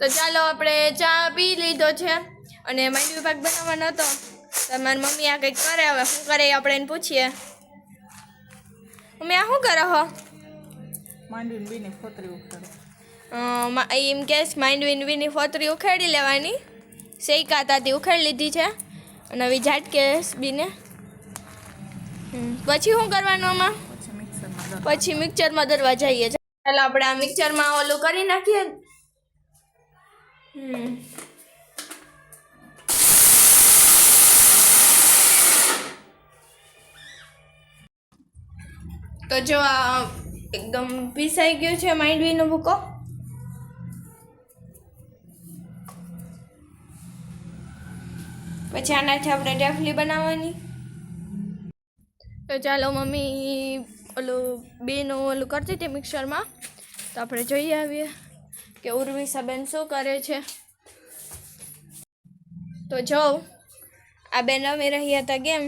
તો ચાલો આપણે ચા પી લીધો છે અને માંડવી વિભાગ બનાવવાનો હતો. તો મારી મમ્મી આ કંઈક કરે હવે શું કરે આપણે એને પૂછીએ. મમ્મી આ શું કરો હો? માંડવીને બીને ફોતરી ઉખાડે. એમ કે માંડવીને બીની ફોતરી ઉખેડી લેવાની. શેકા તાતી ઉખેડી લીધી છે. અને હવે ઝાટકે બીને. પછી શું કરવાનું આમાં? પછી મિક્સરમાં દરવા જઈએ. ચાલો આપણે આ મિક્સરમાં ઓલું કરી નાખીએ. હમ. તો જો આ એકદમ પીસાઈ ગયો છે માંડવીનો ભૂકો. પછી આનાથી આપણે ઢેફલી બનાવવાની. તો ચાલો મમ્મી ઓલું બેનું ઓલું કરતી હતી મિક્સરમાં તો આપણે જોઈ આવીએ. કે ઉર્વિસાબેન શું કરે છે? તો જોઉં આ બેન રમી રહ્યા હતા ગેમ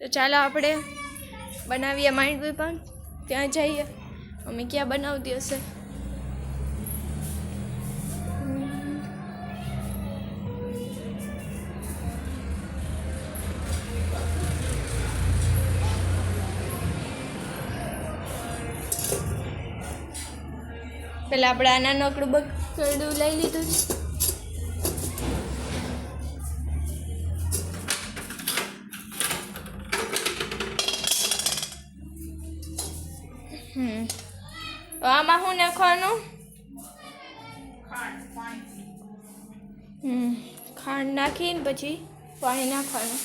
તો ચાલો આપણે બનાવીએ માઇન્ડ પણ. ત્યાં જઈએ. મમ્મી ક્યાં બનાવતી હશે? પેલા આપણે આ નાનકડું બકડું લઈ લીધું છે. હમ. તો આમાં શું નાખવાનું? હમ. ખાંડ નાખીને પછી પાણી નાખવાનું.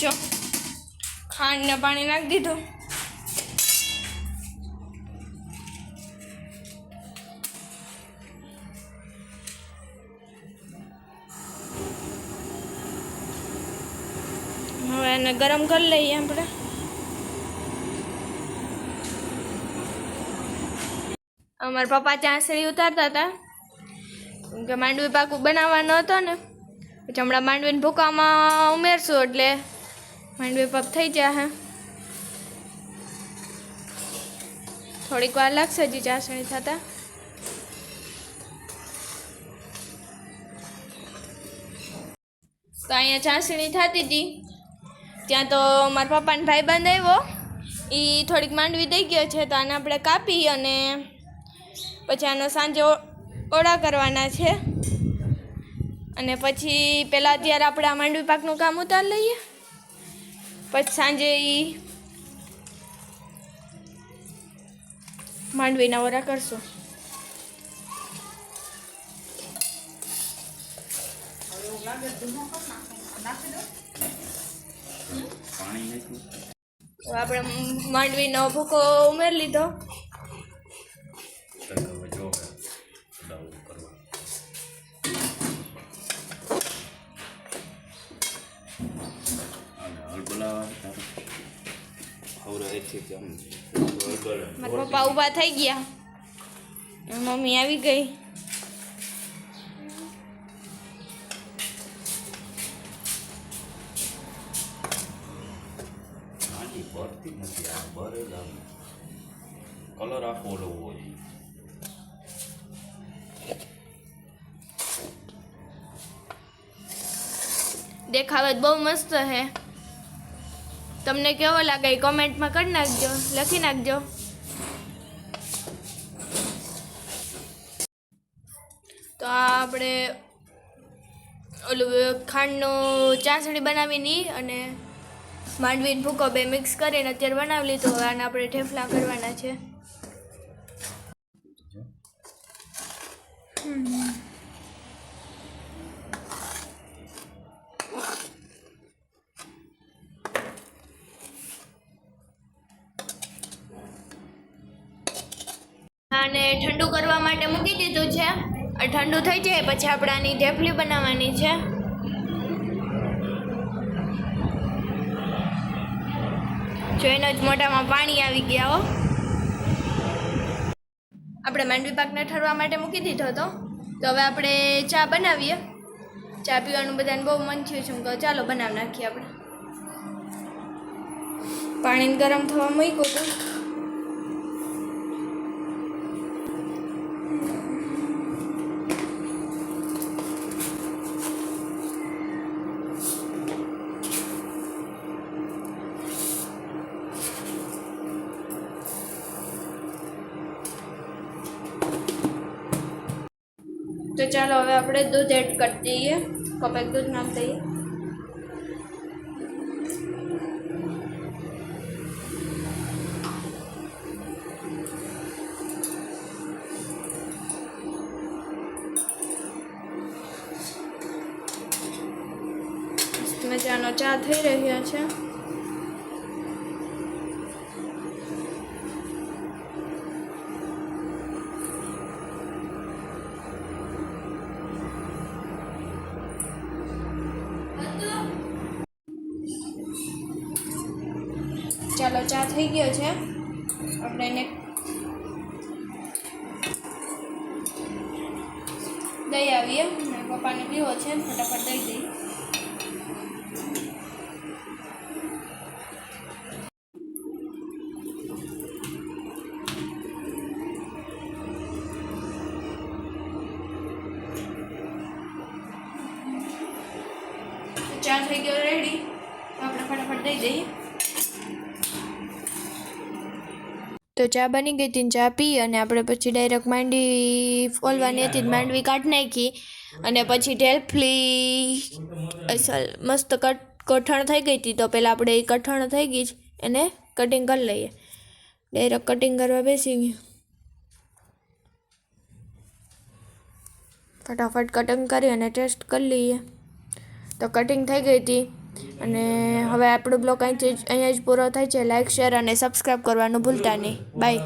જો. ખાંડ ને પાણી નાખી દીધું. હવે એને ગરમ કરી લઈએ આપણે અમારા પપ્પા ચાસણી ઉતારતા હતા કેમ કે માંડવી પાકું બનાવવાનો હતો ને પછી હમણાં માંડવીને ભૂકામાં ઉમેરશું એટલે માંડવી પાક થઈ જશે થોડીક વાર લાગશે હજી ચાસણી થતા. તો અહીંયા ચાસણી થતી હતી. ત્યાં તો મારા પપ્પાને ભાઈબંધ આવ્યો. એ થોડીક માંડવી દઈ ગયો છે, તો આને આપણે કાપી અને પછી આનો સાંજે ઓળા કરવાના છે. અને પછી પહેલાં અત્યારે આપણે આ માંડવી પાકનું કામ ઉતાર લઈએ. પછી સાંજે એ માંડવીના ઓરા કરશું. પાણી નાખ્યું. તો આપણે માંડવીનો ભૂકો ઉમેરી લીધો. મારા પપ્પા ઊભા થઈ ગયા. મમ્મી આવી ગઈ. નાની નથી આ આમ. કલર આખો લવો જોઈએ. દેખાવે બહુ મસ્ત છે તમને કેવો લાગે એ કોમેન્ટમાં કરી નાખજો લખી નાખજો. તો આ આપણે ઓલું ખાંડનું ચાસણી બનાવીની અને માંડવીને ભૂકો બે મિક્સ કરીને અત્યારે બનાવી લીધું હવે આને આપણે ઠેફલા કરવાના છે. અને ઠંડુ કરવા માટે મૂકી દીધું છે. ઠંડુ થઈ જાય પછી આપણે આની ઢેફલી બનાવવાની છે. જો એનો જ મોઢામાં પાણી આવી ગયા હો. આપણે માંડવી પાકને ઠરવા માટે મૂકી દીધો હતો. તો હવે આપણે ચા બનાવીએ. ચા પીવાનું બધાને બહુ મન થયું છે. તો ચાલો બનાવી નાખીએ આપણે. પાણી ગરમ થવા મૂક્યું હતું. તો ચાલો હવે આપણે દૂધ એડ કરી દઈએ. કપેક દૂધ નાખી દઈએ. મજાનો ચા થઈ રહ્યો છે. ચાલો, ચા થઈ ગયો છે. આપણે એને દઈ આવીએ. પપ્પાને પીવો છે, ફટાફટ દઈ દઈએ. ચા થઈ ગયો રેડી આપણે ફટાફટ દઈ દઈએ. તો ચા બની ગઈ હતી ને ચા પી અને આપણે પછી ડાયરેક્ટ માંડવી ફોલવાની હતી માંડવી કાઢી નાખી અને પછી ઢેલફલી મસ્ત કટ કઠણ થઈ ગઈ હતી તો પહેલાં આપણે એ કઠણ થઈ ગઈ જ એને કટિંગ કરી લઈએ. ડાયરેક્ટ કટિંગ કરવા બેસી ગયું. ફટાફટ કટિંગ કરી અને ટેસ્ટ કરી લઈએ. તો કટિંગ થઈ ગઈ હતી. અને હવે આપણો બ્લોગ અહીંથી અહીંયા જ પૂરો થાય છે. લાઇક શેર અને સબસ્ક્રાઈબ કરવાનું ભૂલતા નહીં. બાય